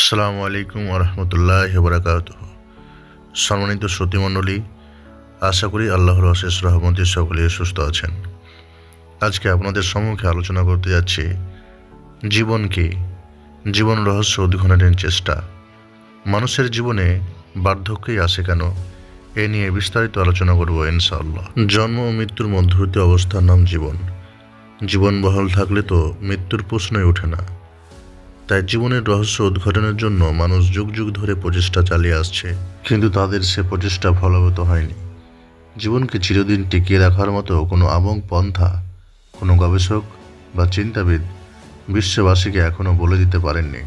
আসসালামু আলাইকুম রহমতুল্লাহ বরাকাত সম্মানিত শ্রুতিমণ্ডলী, আশা করি আল্লাহর অশেষ রহমতে সকলে সুস্থ আছেন। আজকে আপনাদের সম্মুখে আলোচনা করতে যাচ্ছি জীবনকে, জীবন রহস্য উদ্ঘাটনের চেষ্টা। মানুষের জীবনে বার্ধক্যই আসে কেন? এ নিয়ে বিস্তারিত আলোচনা করব ইনশাআল্লাহ। জন্ম ও মৃত্যুর মধ্যবর্তী অবস্থার নাম জীবন। জীবন বহাল থাকলে তো মৃত্যুর প্রশ্নই ওঠে না। তাই জীবনের রহস্য উদ্ঘাটনের জন্য মানুষ যুগ যুগ ধরে প্রচেষ্টা চালিয়ে আসছে। কিন্তু তাদের সে প্রচেষ্টা ফলবত হয়নি। জীবনকে চিরদিন টিকিয়ে রাখার মতো কোনো আমং পন্থা, কোনো গবেষক বা চিন্তাবিদ বিশ্ববাসীকে এখনও বলে দিতে পারেননি।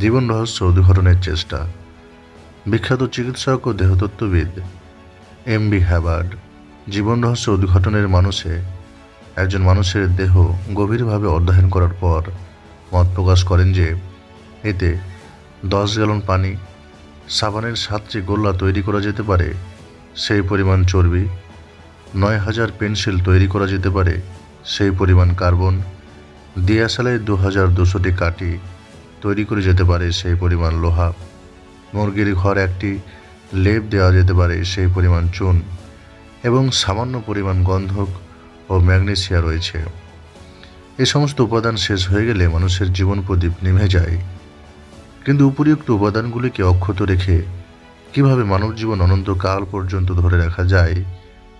জীবন রহস্য উদ্ঘাটনের চেষ্টা। বিখ্যাত চিকিৎসক ও দেহতত্ত্ববিদ এম বি হ্যাবার্ড জীবন রহস্য উদ্ঘাটনের মানুষে একজন মানুষের দেহ গভীরভাবে অধ্যয়ন করার পর মত প্রকাশ করেন যে এতে দশ গ্যালন পানি সাবানের সাতটি গোল্লা তৈরি করা যেতে পারে। সেই পরিমাণ চর্বি, নয় হাজার পেন্সিল তৈরি করা যেতে পারে। সেই পরিমাণ কার্বন দিয়াশালায় দু হাজার দুশোটি কাঠি তৈরি করে যেতে পারে সেই পরিমাণ লোহা। মুরগির ঘর একটি লেপ দেওয়া যেতে পারে সেই পরিমাণ চুন এবং সামান্য পরিমাণ গন্ধক ও ম্যাগনেসিয়া রয়েছে। এই সমস্ত উপাদান শেষ হয়ে গেলে মানুষের জীবন প্রদীপ নিভে যায়। কিন্তু উপরিউক্ত উপাদানগুলিকে অক্ষত রেখে কীভাবে মানব জীবন অনন্তকাল পর্যন্ত ধরে রাখা যায়,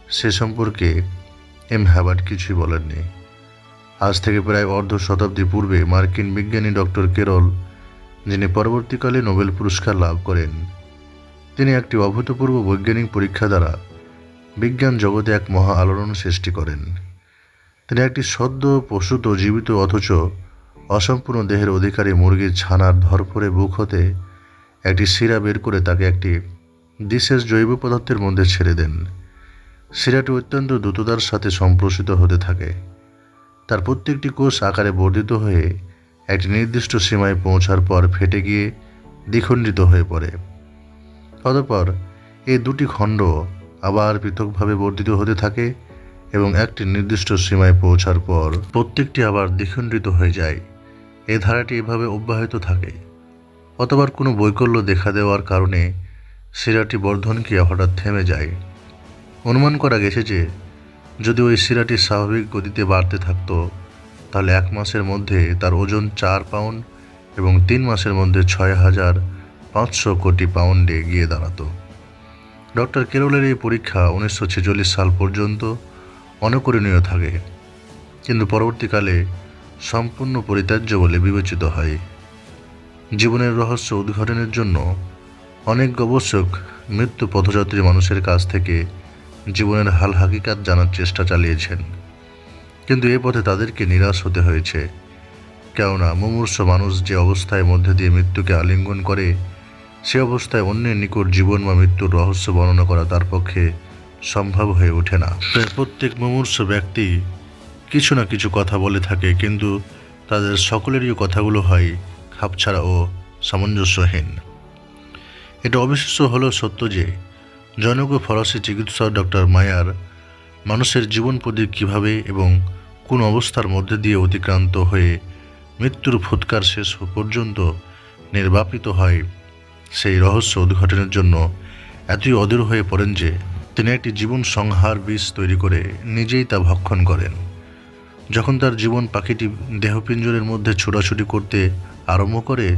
সে সম্পর্কে এম হ্যাবার্ট কিছুই বলেননি আজ থেকে প্রায় অর্ধ শতাব্দী পূর্বে মার্কিন বিজ্ঞানী ডক্টর কেরল, যিনি পরবর্তীকালে নোবেল পুরস্কার লাভ করেন, তিনি একটি অভূতপূর্ব বৈজ্ঞানিক পরীক্ষা দ্বারা বিজ্ঞান জগতে এক মহা আলোড়ন সৃষ্টি করেন। তিনি একটি সদ্য প্রসূত জীবিত অথচ অসম্পূর্ণ দেহের অধিকারী মুরগির ছানার ধরফরে বুক হতে একটি শিরা বের করে তাকে একটি বিশেষ জৈব পদার্থের মধ্যে ছেড়ে দেন। শিরাটি অত্যন্ত দ্রুততার সাথে সম্প্রসিত হতে থাকে। তার প্রত্যেকটি কোষ আকারে বর্ধিত হয়ে একটি নির্দিষ্ট সীমায় পৌঁছার পর ফেটে গিয়ে দ্বিখণ্ডিত হয়ে পড়ে। অতঃপর এই দুটি খণ্ড আবার পৃথকভাবে বর্ধিত হতে থাকে এবং একটি নির্দিষ্ট সীমায় পৌঁছার পর প্রত্যেকটি আবার দ্বিখণ্ডিত হয়ে যায়। এই ধারাটি এভাবে অব্যাহত থাকে। অতবার কোনো বৈকল্য দেখা দেওয়ার কারণে শিরাটি বর্ধনক্রিয়া হঠাৎ থেমে যায়। অনুমান করা গেছে যে, যদি ওই শিরাটি স্বাভাবিক গতিতে বাড়তে থাকতো, তাহলে এক মাসের মধ্যে তার ওজন চার পাউন্ড এবং তিন মাসের মধ্যে ছয় হাজার পাঁচশো কোটি পাউন্ডে গিয়ে দাঁড়াতো। ডক্টর কেরলের এই পরীক্ষা উনিশশো ছেচল্লিশ সাল পর্যন্ত অনকরণীয় থাকে। কিন্তু পরবর্তীকালে সম্পূর্ণ পরিত্যাজ্য বলে বিবেচিত হয়। জীবনের রহস্য উদ্ঘাটনের জন্য অনেক গবেষক মৃত্যু পথযাত্রী মানুষের কাছ থেকে জীবনের হাল হাকিকাত জানার চেষ্টা চালিয়েছেন। কিন্তু এ পথে তাদেরকে নিরাশ হতে হয়েছে। কেননা মুমূর্ষ মানুষ যে অবস্থায় মধ্যে দিয়ে মৃত্যুকে আলিঙ্গন করে, সে অবস্থায় অন্যের নিকট জীবন বা মৃত্যুর রহস্য বর্ণনা করা তার পক্ষে সম্ভব হয়ে ওঠে না। প্রায় প্রত্যেক মুমূর্ষ ব্যক্তি কিছু না কিছু কথা বলে থাকে, কিন্তু তাদের সকলেরই কথাগুলো হয় খাপছাড়া ও সামঞ্জস্যহীন। এটা অবিশ্বাস্য হলো সত্য যে, জনক ফরাসি চিকিৎসক ডক্টর মায়ার মানুষের জীবন প্রদীপ কীভাবে এবং কোন অবস্থার মধ্যে দিয়ে অতিক্রান্ত হয়ে মৃত্যুর ফুৎকার শেষ পর্যন্ত নির্বাপিত হয়, সেই রহস্য উদ্ঘাটনের জন্য এতই অধীর হয়ে পড়েন যে তিনি একটি জীবন সংহার বিষ তৈরি করে নিজেই তা ভক্ষণ করেন। যখন তার জীবন পাখিটি দেহপিঞ্জরের মধ্যে ছোটাছুটি করতে আরম্ভ করে,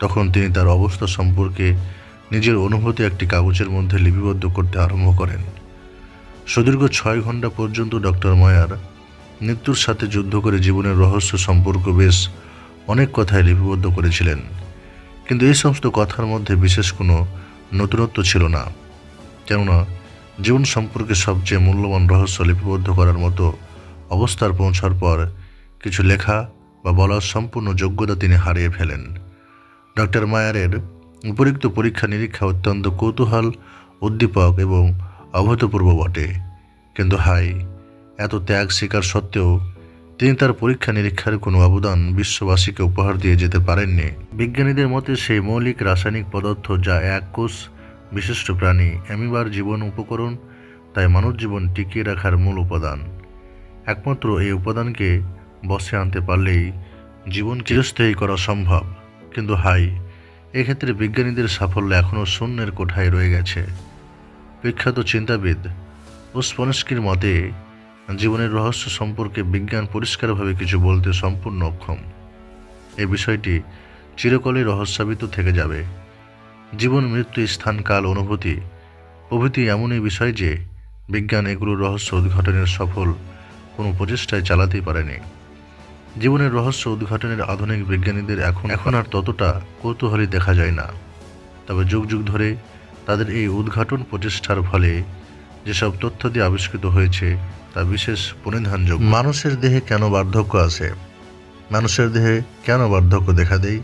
তখন তিনি তার অবস্থা সম্পর্কে নিজের অনুভূতি একটি কাগজের মধ্যে লিপিবদ্ধ করতে আরম্ভ করেন। সুদীর্ঘ ছয় ঘণ্টা পর্যন্ত ডক্টর ময়ার মৃত্যুর সাথে যুদ্ধ করে জীবনের রহস্য সম্পর্ক বেশ অনেক কথায় লিপিবদ্ধ করেছিলেন। কিন্তু এই সমস্ত কথার মধ্যে বিশেষ কোনো নতুনত্ব ছিল না। কেননা জীবন সম্পর্কে সবচেয়ে মূল্যবান রহস্য লিপিবদ্ধ করার মতো অবস্থার পৌঁছার পর কিছু লেখা বা বলার সম্পূর্ণ যোগ্যতা তিনি হারিয়ে ফেলেন। ডক্টর মায়ারের উপরিক্ত পরীক্ষা নিরীক্ষা অত্যন্ত কৌতূহল, উদ্দীপক এবং অভূতপূর্ব বটে। কিন্তু হাই, এত ত্যাগ স্বীকার সত্ত্বেও তিনি তার পরীক্ষা নিরীক্ষার কোনো অবদান বিশ্ববাসীকে উপহার দিয়ে যেতে পারেননি। বিজ্ঞানীদের মতে সেই মৌলিক রাসায়নিক পদার্থ যা এক কোষ বিশিষ্ট প্রাণী, অ্যামিবার জীবন উপকরণ, তাই মানব জীবন টিকিয়ে রাখার মূল উপাদান। একমাত্র এই উপাদানকে বসে আনতে পারলেই জীবন চিরস্থায়ী করা সম্ভব। কিন্তু হাই, এক্ষেত্রে বিজ্ঞানীদের সাফল্য এখনও শূন্যের কোঠায় রয়ে গেছে। বিখ্যাত চিন্তাবিদ ওসপনস্কির মতে, জীবনের রহস্য সম্পর্কে বিজ্ঞান পরিষ্কারভাবে কিছু বলতে সম্পূর্ণ অক্ষম। এ বিষয়টি চিরকালই রহস্যাবিত থেকে যাবে। জীবন, মৃত্যু, স্থান, কাল, অনুভূতি। প্রভৃতি এমনই বিষয় যে বিজ্ঞান এগুলোর রহস্য উদ্ঘাটনের সফল কোনো প্রচেষ্টায় চালাতেই পারেনি। জীবনের রহস্য উদ্ঘাটনের আধুনিক বিজ্ঞানীদের এখন এখন আর ততটা কৌতূহলী দেখা যায় না। তবে যুগ যুগ ধরে তাদের এই উদ্ঘাটন প্রচেষ্টার ফলে যেসব তথ্য দিয়ে আবিষ্কৃত হয়েছে, তা বিশেষ পরিধানযোগ্য মানুষের দেহে কেন বার্ধক্য আছে? মানুষের দেহে কেন বার্ধক্য দেখা দেয়?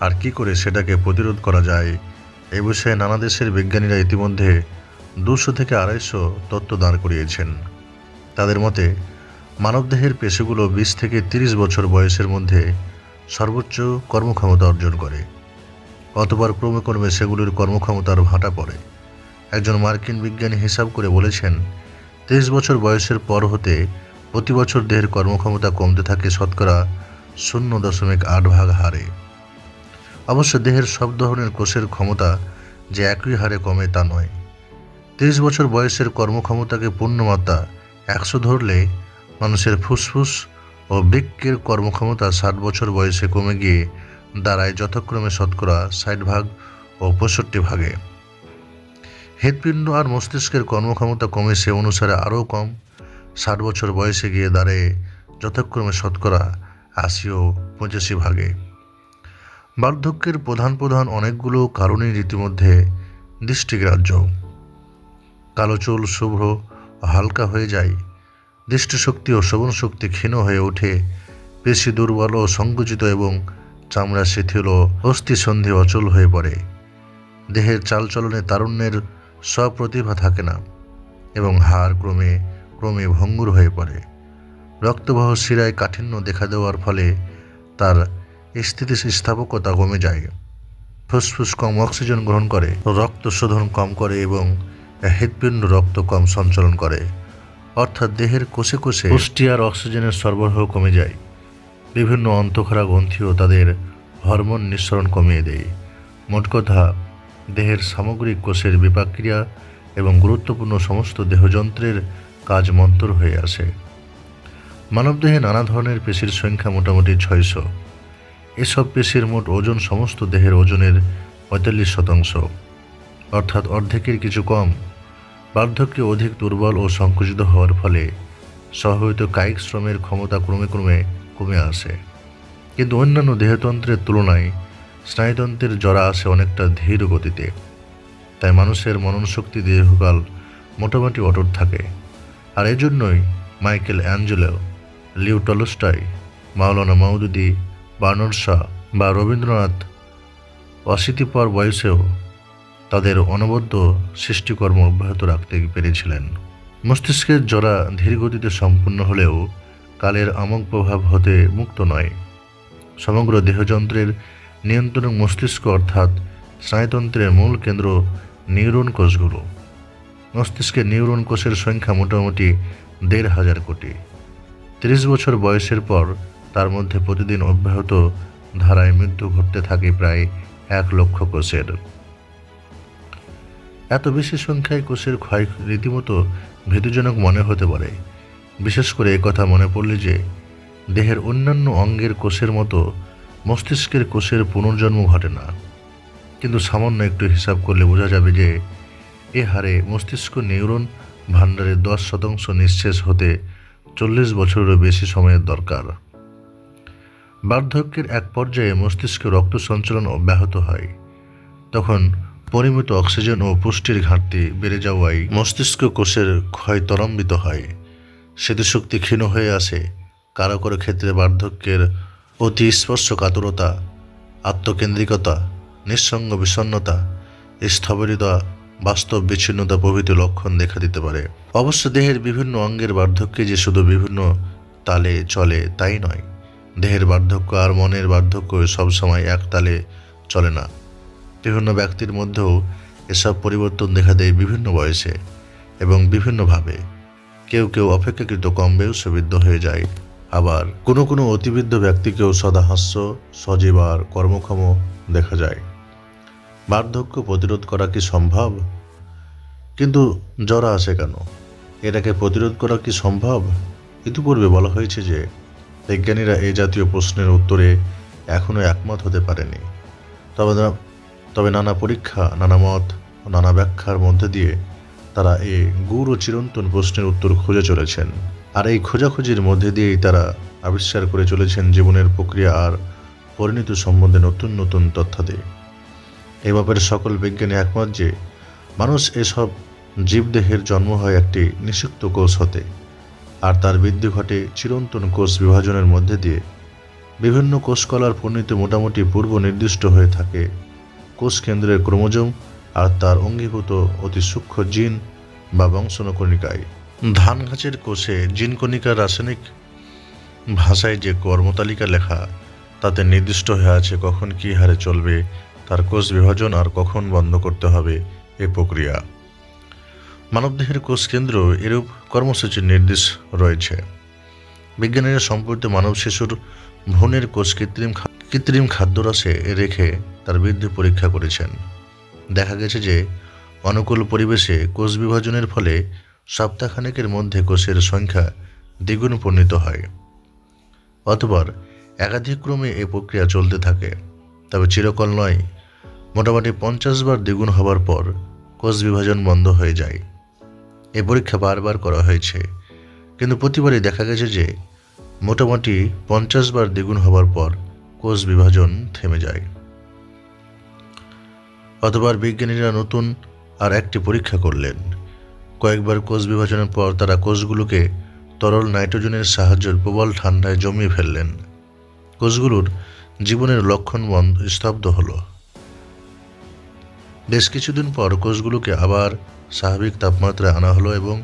আর কি করে সেটাকে প্রতিরোধ করা যায়? এই বিষয়ে নানা দেশের বিজ্ঞানীরা ইতিমধ্যে দুশো থেকে আড়াইশো তত্ত্ব দাঁড় করিয়েছেন। তাদের মতে, মানবদেহের পেশিগুলো বিশ থেকে তিরিশ বছর বয়সের মধ্যে সর্বোচ্চ কর্মক্ষমতা অর্জন করে। অতবার ক্রমে ক্রমে সেগুলির কর্মক্ষমতার ভাটা পড়ে। একজন মার্কিন বিজ্ঞানী হিসাব করে বলেছেন, তিরিশ বছর বয়সের পর হতে প্রতি বছর দেহের কর্মক্ষমতা কমতে থাকে শতকরা শূন্য দশমিক আট ভাগ হারে। অবশ্য দেহের সব ধরনের কোষের ক্ষমতা যে একই হারে কমে তা নয়। তিরিশ বছর বয়সের কর্মক্ষমতাকে পূর্ণমাত্রা একশো ধরলে মানুষের ফুসফুস ও বৃক্কের কর্মক্ষমতা ষাট বছর বয়সে কমে গিয়ে দাঁড়ায় যথাক্রমে শতকরা ষাট ভাগ ও পঁয়ষট্টি ভাগে। হৃৎপিণ্ড আর মস্তিষ্কের কর্মক্ষমতা কমে সে অনুসারে আরও কম। ষাট বছর বয়সে গিয়ে দাঁড়ায় যথাক্রমে শতকরা আশি ও পঁচাশি ভাগে। বার্ধক্যের প্রধান প্রধান অনেকগুলো কারণই রীতিমধ্যে দৃষ্টিগ্রাহ্য। কালো চুল শুভ্র, হালকা হয়ে যায়। দৃষ্টিশক্তি ও শ্রবণ শক্তি ক্ষীণ হয়ে ওঠে। পেশি দুর্বল ও সংকুচিত এবং চামড়া শিথিল ও অস্থিসন্ধি অচল হয়ে পড়ে। দেহের চালচলনে তারুণ্যের স্বপ্রতিভা থাকে না এবং হাড় ক্রমে ক্রমে ভঙ্গুর হয়ে পড়ে। রক্তবাহ শিরায় কাঠিন্য দেখা দেওয়ার ফলে তার স্থিতিস্থাপকতা কমে যায়। ফুসফুস কম, অক্সিজেন গ্রহণ করে, রক্ত শোধন কম করে এবং হৃদপিণ্ড রক্ত কম সঞ্চালন করে। অর্থাৎ দেহের কোষে কোষে পুষ্টি আর অক্সিজেনের সরবরাহ কমে যায়। বিভিন্ন অন্তঃক্ষরা গ্রন্থিও তাদের হরমোন নিঃসরণ কমিয়ে দেয়। মোট কথা, দেহের সামগ্রিক কোষের বিপাক্রিয়া এবং গুরুত্বপূর্ণ সমস্ত দেহযন্ত্রের কাজ মন্তর হয়ে আসে। মানবদেহে নানা ধরনের পেশির সংখ্যা মোটামুটি ছয়শো। এসব পেশির মোট ওজন সমস্ত দেহের ওজনের পঁয়তাল্লিশ শতাংশ। অর্থাৎ অর্ধেকের কিছু কম। বার্ধক্যে অধিক দুর্বল ও সংকুচিত হওয়ার ফলে স্বভাবিত কায়িক শ্রমের ক্ষমতা ক্রমে ক্রমে কমে আসে। কিন্তু অন্যান্য দেহতন্ত্রের তুলনায় স্নায়ুতন্ত্রের জরা আসে অনেকটা ধীর গতিতে। তাই মানুষের মননশক্তি দীর্ঘকাল মোটামুটি অটুট থাকে। আর এজন্যই Michelangelo, Leo Tolstoy Maulana Maududi Bernard Shaw বা রবীন্দ্রনাথ অশীতি পর বয়সেও তাদের অনবদ্য সৃষ্টিকর্ম অব্যাহত রাখতে পেরেছিলেন। মস্তিষ্কের জরা ধীরগতিতে সম্পূর্ণ হলেও কালের আমক প্রভাব হতে মুক্ত নয়। সমগ্র দেহযন্ত্রের নিয়ন্ত্রণ মস্তিষ্ক অর্থাৎ স্নায়ুতন্ত্রের মূল কেন্দ্র নিউরন কোষগুলো। মস্তিষ্কের নিউরন কোষের সংখ্যা মোটামুটি দেড় হাজার কোটি। তিরিশ বছর বয়সের পর তার মধ্যে প্রতিদিন অব্যাহত ধারায় মৃত্যু ঘটতে থাকে প্রায় এক লক্ষ কোষের। এত বেশি সংখ্যায় কোষের ক্ষয় রীতিমতো ভীতিজনক মনে হতে পারে। বিশেষ করে কথা মনে পড়লে যে, দেহের অন্যান্য অঙ্গের কোষের মতো মস্তিষ্কের কোষের পুনর্জন্ম ঘটে না। কিন্তু সামান্য একটু হিসাব করলে বোঝা যাবে যে, এ হারে মস্তিষ্ক নিউরন ভাণ্ডারের দশ শতাংশ নিঃশেষ হতে চল্লিশ বছরেরও বেশি সময়ের দরকার। বার্ধক্যের এক পর্যায়ে মস্তিষ্কে রক্ত সঞ্চালন অব্যাহত হয়। তখন পরিমিত অক্সিজেন ও পুষ্টির ঘাটতি বেড়ে যাওয়ায় মস্তিষ্ক কোষের ক্ষয় ত্বরান্বিত হয়। স্মৃতিশক্তি ক্ষীণ হয়ে আসে। কারও কারও ক্ষেত্রে বার্ধক্যের অতি স্পর্শ কাতরতা আত্মকেন্দ্রিকতা, নিঃসঙ্গ বিষণ্নতা স্থবিরতা, বাস্তব বিচ্ছিন্নতা প্রভৃতি লক্ষণ দেখা দিতে পারে। অবশ্য দেহের বিভিন্ন অঙ্গের বার্ধক্যে যে শুধু বিভিন্ন তালে চলে, তাই নয়। দেহের বার্ধক্য আর মনের বার্ধক্য সবসময় এক তালে চলে না। বিভিন্ন ব্যক্তির মধ্যেও এসব পরিবর্তন দেখা দেয় বিভিন্ন বয়সে এবং বিভিন্নভাবে কেউ কেউ অপেক্ষাকৃত কম বয়সবিদ্ধ হয়ে যায়। আবার কোনো কোনো অতিবৃদ্ধ ব্যক্তিকেও সদা হাস্য, সজীব আর কর্মক্ষম দেখা যায়। বার্ধক্য প্রতিরোধ করা কি সম্ভব? কিন্তু জ্বর আসে কেন? এটাকে প্রতিরোধ করা কি সম্ভব? ইতিপূর্বে বলা হয়েছে যে বিজ্ঞানীরা এই জাতীয় প্রশ্নের উত্তরে এখনও একমত হতে পারেনি। তবে তবে নানা পরীক্ষা, নানা মত ও নানা ব্যাখ্যার মধ্যে দিয়ে তারা এই গুড় ও চিরন্তন প্রশ্নের উত্তর খুঁজে চলেছেন। আর এই খোঁজাখুঁজির মধ্যে দিয়েই তারা আবিষ্কার করে চলেছেন জীবনের প্রক্রিয়া আর পরিণত সম্বন্ধে নতুন নতুন তথ্যাদি। এই ব্যাপারে সকল বিজ্ঞানী একমত যে, মানুষ এসব জীবদেহের জন্ম হয় একটি নিষিক্ত কোষ হতে। আর তার বৃদ্ধি ঘটে চিরন্তন কোষ বিভাজনের মধ্যে দিয়ে। বিভিন্ন কোষকলার পরিণতি মোটামুটি পূর্ব নির্দিষ্ট হয়ে থাকে। কোষ কেন্দ্রের ক্রোমোজোম আর তার অঙ্গীভূত অতি সূক্ষ্ম জিন বা বংশনকণিকায়। ধান গাছের কোষে জিনকণিকার রাসায়নিক ভাষায় যে কর্মতালিকা লেখা, তাতে নির্দিষ্ট হয়ে আছে কখন কী হারে চলবে, তার কোষ বিভাজন আর কখন বন্ধ করতে হবে এ প্রক্রিয়া। মানবদেহের কোষ কেন্দ্র এরূপ কর্মসূচির নির্দেশ রয়েছে। বিজ্ঞানীরা সম্প্রতি মানব শিশুর ভ্রূণের কোষ কৃত্রিম কৃত্রিম খাদ্যরসে রেখে তার বৃদ্ধি পরীক্ষা করেছেন। দেখা গেছে যে, অনুকূল পরিবেশে কোষ বিভাজনের ফলে সপ্তাহখানেকের মধ্যে কোষের সংখ্যা দ্বিগুণ পরিণত হয়। অথবা একাধিক ক্রমে এই প্রক্রিয়া চলতে থাকে। তবে চিরকাল নয়, মোটামুটি পঞ্চাশ বার দ্বিগুণ হবার পর কোষ বিভাজন বন্ধ হয়ে যায়। এই পরীক্ষা বারবার করা হয়েছে। কিন্তু প্রতিবারই দেখা গেছে যে, মোটামুটি পঞ্চাশ বার দ্বিগুণ হবার পর কোষ বিভাজন থেমে যায়। অতবার বিজ্ঞানীরা নতুন আর একটি পরীক্ষা করলেন। কয়েকবার কোষ বিভাজনের পর তারা কোষগুলোকে তরল নাইট্রোজেনের সাহায্যে প্রবল ঠান্ডায় জমিয়ে ফেললেন। কোষগুলোর জীবনের লক্ষণ বন্ধ, স্তব্ধ হলো। বেশ কিছুদিন পর কোষগুলোকে আবার স্বাভাবিক তাপমাত্রায় আনা হলো এবং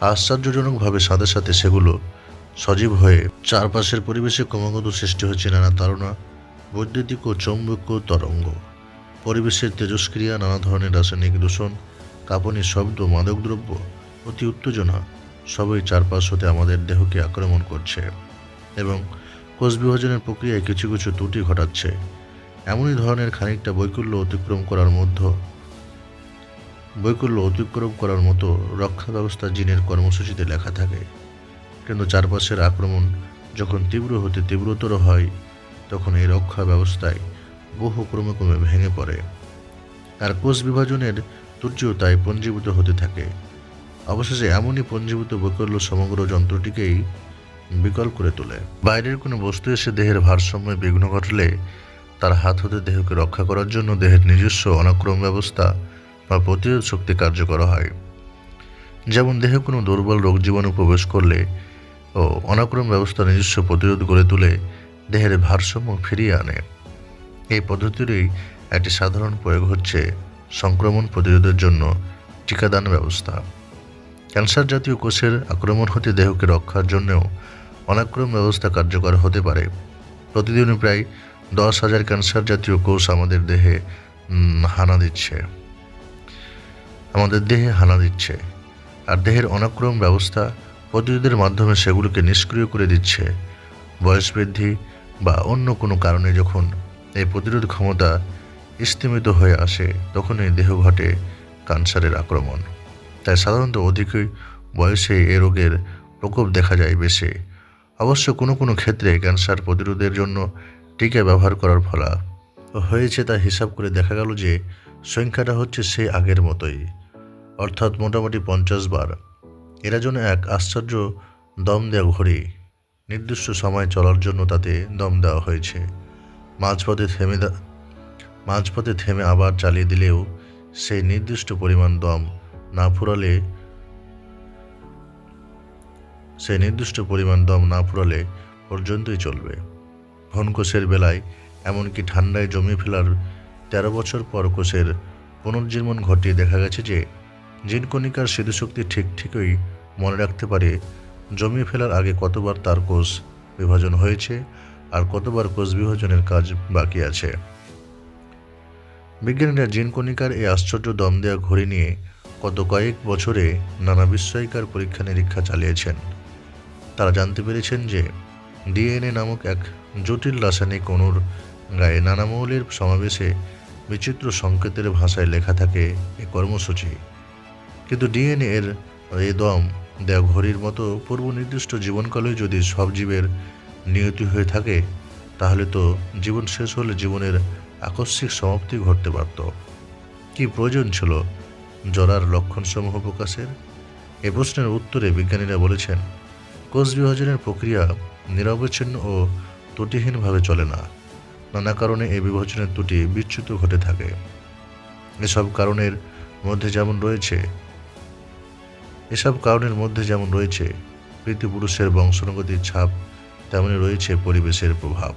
আশ্চর্যজনকভাবে সাথে সাথে সেগুলো সজীব হয়ে চারপাশের পরিবেশে ক্রমাগত সৃষ্টি হচ্ছে নানা তাড়না বৈদ্যুতিক ও চৌম্বকীয় তরঙ্গ। পরিবেশের তেজস্ক্রিয়া, নানা ধরনের রাসায়নিক দূষণ, কাঁপনি শব্দ, মাদকদ্রব্য, অতি উত্তেজনা, সবই চারপাশ হতে আমাদের দেহকে আক্রমণ করছে এবং কোষ বিভাজনের প্রক্রিয়ায় কিছু কিছু ত্রুটি ঘটাচ্ছে। এমনই ধরনের খানিকটা বৈকল্য অতিক্রম করার মধ্য বৈকল্য অতিক্রম করার মতো রক্ষা ব্যবস্থা জিনের কর্মসূচিতে লেখা থাকে। কিন্তু চারপাশের আক্রমণ যখন তীব্র হতে তীব্রতর হয়, তখন এই রক্ষা ব্যবস্থায় বহু ক্রমে ক্রমে ভেঙে পড়ে। আর কোষ বিভাজনের ত্রুটিও তাই পঞ্জীভূত হতে থাকে। অবশেষে এমনই পঞ্জীভূত বৈকল্য সমগ্র যন্ত্রটিকেই বিকল করে তোলে। বাইরের কোনো বস্তু এসে দেহের ভারসাম্যে বিঘ্ন ঘটলে, তার হাত হতে দেহকে রক্ষা করার জন্য দেহের নিজস্ব অনাক্রম ব্যবস্থা বা প্রতিরোধ শক্তি কার্যকর হয়। যেমন দেহে কোনো দুর্বল রোগ জীবাণু প্রবেশ করলে ও অনাক্রম ব্যবস্থা নিজস্ব প্রতিরোধ গড়ে তুলে দেহের ভারসাম্য ফিরিয়ে আনে। এই পদ্ধতিরই একটি সাধারণ প্রয়োগ হচ্ছে সংক্রমণ প্রতিরোধের জন্য টিকাদান ব্যবস্থা। ক্যান্সার জাতীয় কোষের আক্রমণ হতে দেহকে রক্ষার জন্যও অনাক্রম ব্যবস্থা কার্যকর হতে পারে। প্রতিদিনই প্রায় দশ হাজার ক্যান্সার জাতীয় কোষ আমাদের দেহে হানা দিচ্ছে। আমাদের দেহে হানা দিচ্ছে, আর দেহের অনাক্রম ব্যবস্থা প্রতিরোধের মাধ্যমে সেগুলোকে নিষ্ক্রিয় করে দিচ্ছে। বয়স বৃদ্ধি বা অন্য কোনো কারণে যখন এই প্রতিরোধ ক্ষমতা স্তিমিত হয়ে আসে, তখনই দেহ ঘটে ক্যান্সারের আক্রমণ। তাই সাধারণত অধিক বয়সে এ রোগের প্রকোপ দেখা যায় বেশি। অবশ্য কোনো কোনো ক্ষেত্রে ক্যান্সার প্রতিরোধের জন্য টিকা ব্যবহার করার ফলা হয়েছে তা হিসাব করে দেখা গেল যে সংখ্যাটা হচ্ছে সেই আগের মতোই। অর্থাৎ মোটামুটি পঞ্চাশ বার। এরা যেন এক আশ্চর্য দম দেওয়া ঘড়ি। নির্দিষ্ট সময় চলার জন্য তাতে দম দেওয়া হয়েছে। মাঝপথে থেমে মাঝপথে থেমে আবার চালিয়ে দিলেও সেই নির্দিষ্ট পরিমাণ দম না ফুরালে সেই নির্দিষ্ট পরিমাণ দম না ফুরালে পর্যন্তই চলবে। ভনকোষের বেলায় এমনকি ঠান্ডায় জমিয়ে ফেলার তেরো বছর পর কোষের পুনর্জীবন ঘটিয়ে দেখা গেছে যে জিনকণিকার স্মৃতিশক্তি ঠিক ঠিকই মনে রাখতে পারে জমিয়ে ফেলার আগে কতবার তার কোষ বিভাজন হয়েছে আর কতবার কোষ বিভাজনের কাজ বাকি আছে। বিজ্ঞানীরা জিনকণিকার এই আশ্চর্য দম দেওয়া ঘড়ি নিয়ে গত কয়েক বছরে নানা বিস্ময়কার পরীক্ষা নিরীক্ষা চালিয়েছেন। তারা জানতে পেরেছেন যে ডিএনএ নামক এক জটিল রাসায়নিক অণুর গায়ে নানা মৌলের সমাবেশে বিচিত্র সংকেতের ভাষায় লেখা থাকে এ কর্মসূচি। কিন্তু ডিএনএ এর এই দম দেয়া ঘড়ির মতো পূর্ব নির্দিষ্ট জীবনকালে যদি সব জীবের নিয়তি হয়ে থাকে, তাহলে তো জীবন শেষ হলে জীবনের আকস্মিক সমাপ্তি ঘটতে পারত। কি প্রয়োজন ছিল জরার লক্ষণসমূহ প্রকাশের? এ প্রশ্নের উত্তরে বিজ্ঞানীরা বলেছেন, কোষ বিভাজনের প্রক্রিয়া নিরবচ্ছিন্ন ও ত্রুটিহীনভাবে চলে না। নানা কারণে এই বিভাজনের দুটি বিচ্যুত ঘটে থাকে। এসব কারণের মধ্যে যেমন রয়েছে, এসব কারণের মধ্যে যেমন রয়েছে পৃথিপুরুষের বংশনগতির ছাপ তেমনই রয়েছে পরিবেশের প্রভাব।